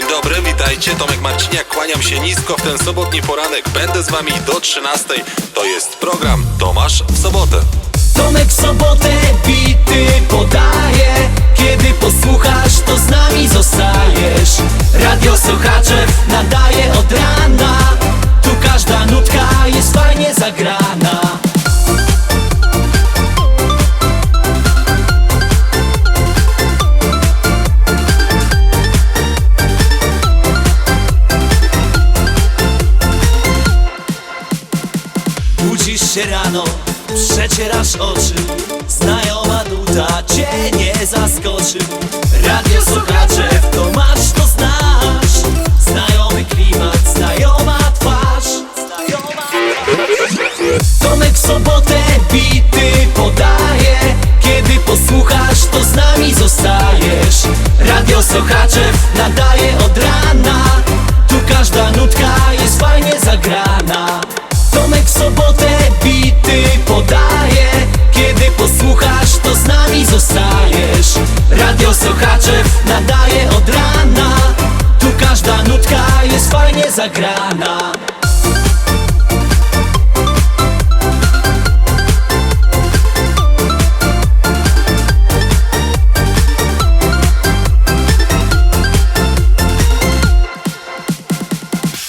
dobry, witajcie. Tomek Marciniak, kłaniam się nisko w ten sobotni poranek. Będę z wami do 13. To jest program Tomasz w sobotę. Tomek w sobotę bity podaje Kiedy posłuchasz, to z nami zostajesz Radio Sochaczew nadaje od rana Tu każda nutka jest fajnie zagrana Się rano, przecierasz oczy Znajoma nuta cię nie zaskoczy. Radio Sochaczew, to masz, to znasz. Znajomy klimat, znajoma twarz. Tomek w sobotę bity podaje. Kiedy posłuchasz, to z nami zostajesz. Radio Sochaczew nadaje od rana. Tu każda nutka jest fajnie zagrana. Tomek w sobotę Radio Sochaczew nadaje od rana. Tu każda nutka jest fajnie zagrana.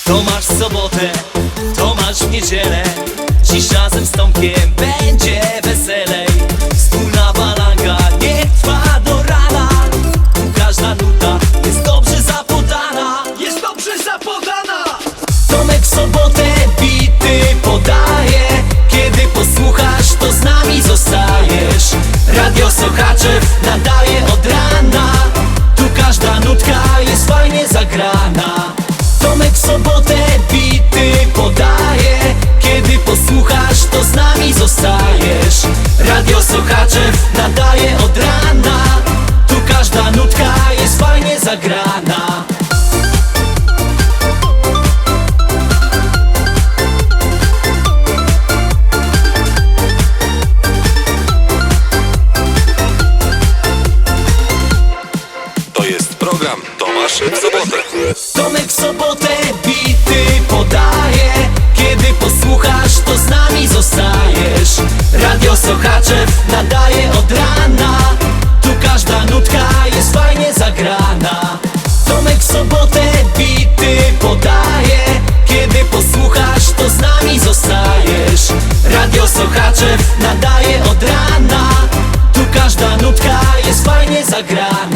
To masz w sobotę, to masz w niedzielę. Dziś razem z Tomkiem będzie weselej Tomek w sobotę bity podaje. Kiedy posłuchasz, to z nami zostajesz. Radio Sochaczew nadaje od rana. Tu każda nutka jest fajnie zagrana. Tomek w sobotę bity podaje. Kiedy posłuchasz, program Tomasz w sobotę. Tomek w sobotę bity podaje. Kiedy posłuchasz to z nami zostajesz. Radio Sochaczew nadaje od rana. Tu każda nutka jest fajnie zagrana. Tomek w sobotę bity podaje. Kiedy posłuchasz to z nami zostajesz. Radio Sochaczew nadaje od rana. Tu każda nutka jest fajnie zagrana.